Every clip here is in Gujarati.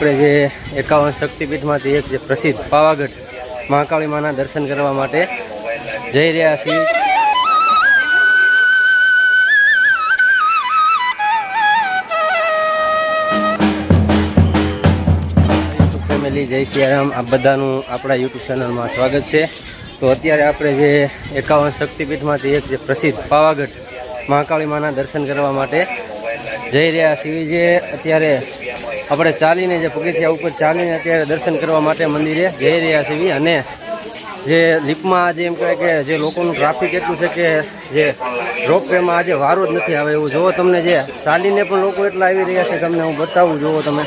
આપણે જે એકાવન શક્તિપીઠમાંથી એક જે પ્રસિદ્ધ પાવાગઢ મહાકાળી માના દર્શન કરવા માટે જઈ રહ્યા છીએ. ફેમિલી, જય સિયારામ. આ બધાનું આપણા યુટ્યુબ ચેનલમાં સ્વાગત છે. તો અત્યારે આપણે જે એકાવન શક્તિપીઠમાંથી એક જે પ્રસિદ્ધ પાવાગઢ મહાકાળી માના દર્શન કરવા માટે જઈ રહ્યા છીએ. જે અત્યારે આપણે ચાલીને જે પગથિયા ઉપર ચાલીને અત્યારે દર્શન કરવા માટે મંદિરે જઈ રહ્યા છીએ અને જે લીપમાં આજે એમ કહેવાય કે જે લોકોનું ટ્રાફિક એટલું છે કે જે રોપવેમાં આજે વારો જ નથી આવે એવું. જુઓ તમને જે ચાલીને પણ લોકો એટલા આવી રહ્યા છે તમને હું બતાવું જુઓ તમે.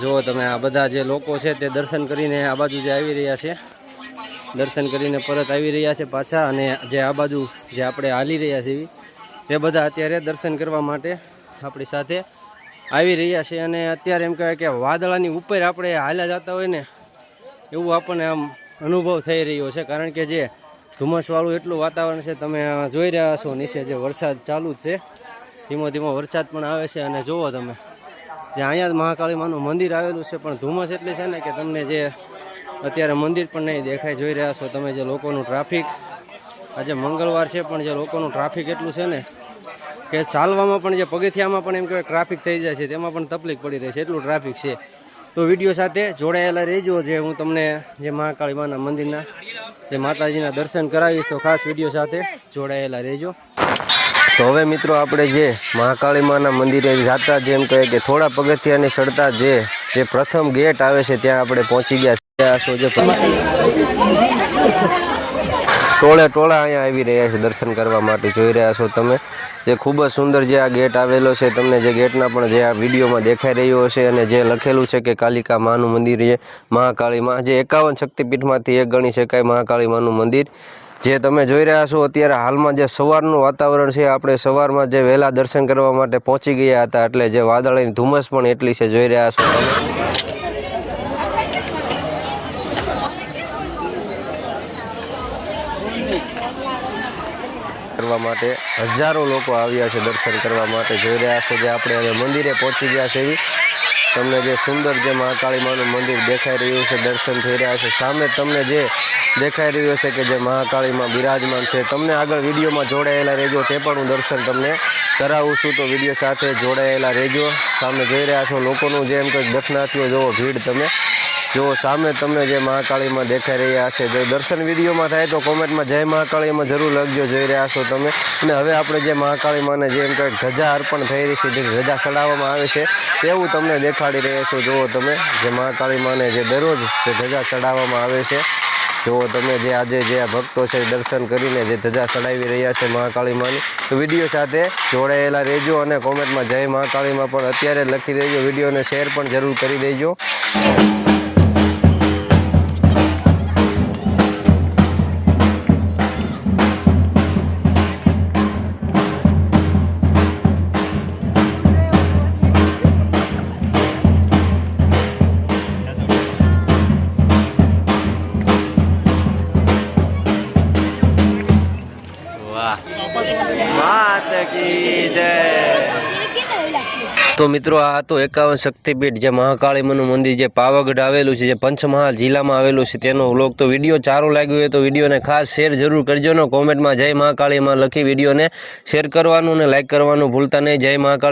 જુઓ તમે, આ બધા જે લોકો છે તે દર્શન કરીને આ બાજુ જે આવી રહ્યા છે, દર્શન કરીને પરત આવી રહ્યા છે પાછા અને જે આ બાજુ જે આપણે હાલી રહ્યા છીએ, તે બધા અત્યારે દર્શન કરવા માટે આપણી સાથે આવી રહ્યા છે અને અત્યારે એમ કહેવાય કે વાદળાની ઉપર આપણે હાલ્યા જતા હોય ને, એવું આપણને આમ અનુભવ થઈ રહ્યો છે. કારણ કે જે ધુમ્મસવાળું એટલું વાતાવરણ છે, તમે જોઈ રહ્યા છો નીચે જે વરસાદ ચાલુ જ છે. ધીમો ધીમો વરસાદ પણ આવે છે અને જુઓ તમે, જે અહીંયા જ મહાકાળી માનું મંદિર આવેલું છે, પણ ધુમ્મસ એટલી છે ને કે તમને જે અત્યારે મંદિર પણ નહીં દેખાય. જોઈ રહ્યા છો તમે જે લોકોનું ટ્રાફિક, આજે મંગળવાર છે પણ જે લોકોનું ટ્રાફિક એટલું છે ને કે ચાલવામાં પણ જે પગથિયામાં પણ એમ કહેવાય ટ્રાફિક થઈ જાય છે, તેમાં પણ તકલીફ પડી રહી છે, એટલું ટ્રાફિક છે. તો વીડિયો સાથે જોડાયેલા રહેજો, જે હું તમને જે મહાકાળી માના મંદિરના જે માતાજીના દર્શન કરાવીશ, તો ખાસ વીડિયો સાથે જોડાયેલા રહેજો. તો હવે મિત્રો આપણે જે મહાકાળી માના મંદિરે જતા જેમ કહે કે થોડા પગથિયાની ચડતા જે જે પ્રથમ ગેટ આવે છે, ત્યાં આપણે પહોંચી ગયા છે આ સો જે ટોળે ટોળા અહીંયા આવી રહ્યા છે દર્શન કરવા માટે. જોઈ રહ્યા છો તમે જે ખૂબ જ સુંદર જે આ ગેટ આવેલો છે, તમને જે ગેટના પણ જે આ વિડીયોમાં દેખાઈ રહ્યો હશે અને જે લખેલું છે કે કાલિકા માનું મંદિર છે મહાકાળીમાં જે એકાવન શક્તિપીઠમાંથી એક ગણી શકાય મહાકાળી માનું મંદિર. જે તમે જોઈ રહ્યા છો અત્યારે હાલમાં જે સવારનું વાતાવરણ છે, આપણે સવારમાં જે વહેલા દર્શન કરવા માટે પહોંચી ગયા હતા, એટલે જે વાદળની ધુમ્મસ પણ એટલી છે, જોઈ રહ્યા છો કરવા માટે હજારો લોકો આવ્યા છે દર્શન કરવા માટે જોઈ રહ્યા છો જે આપણે હવે મંદિરે પહોંચી ગયા છે એવી. તમને જે સુંદર જે મહાકાળી માનું મંદિર દેખાઈ રહ્યું છે, દર્શન થઈ રહ્યા છે. સામે તમને જે દેખાઈ રહ્યું છે કે જે મહાકાળીમાં બિરાજમાન છે, તમને આગળ વિડીયોમાં જોડાયેલા રહેજો, તે પણ હું દર્શન તમને કરાવું છું. તો વીડિયો સાથે જોડાયેલા રહેજો. સામે જોઈ રહ્યા છો લોકોનું જેમ કે દર્શનાર્થીઓ જોવો, ભીડ તમે જો સામે તમને જે મહાકાળીમાં દેખાઈ રહ્યા છે, જો દર્શન વિડીયોમાં થાય તો કોમેન્ટમાં જય મહાકાળીમાં જરૂર લખજો, જોઈ રહ્યા છો તમે. અને હવે આપણે જે મહાકાળીમાંને જે એમ કંઈક ધજા અર્પણ થઈ રહી છે, જે ધજા ચડાવવામાં આવે છે, તેવું તમને દેખાડી રહ્યા છો. જુઓ તમે, જે મહાકાળીમાંને જે દરરોજ જે ધજા ચડાવવામાં આવે છે, જુઓ તમે જે આજે જે આ ભક્તો છે દર્શન કરીને જે ધજા ચડાવી રહ્યા છે મહાકાળીમાંની. તો વીડિયો સાથે જોડાયેલા રહેજો અને કોમેન્ટમાં જય મહાકાળીમાં પણ અત્યારે લખી દેજો, વિડીયોને શેર પણ જરૂર કરી દેજો. તો મિત્રો, આ હતો એકાવન શક્તિપીઠ, જે મહાકાળીમાનું મંદિર જે પાવાગઢ આવેલું છે, જે પંચમહાલ જિલ્લામાં આવેલું છે. તેનો વ્લોગ તો વીડિયો સારો લાગ્યો હોય તો વિડીયોને ખાસ શેર જરૂર કરજો ને. કોમેન્ટમાં જય મહાકાળીમાં લખી વિડીયોને શેર કરવાનું અને લાઇક કરવાનું ભૂલતા નહીં. જય મહાકાળી.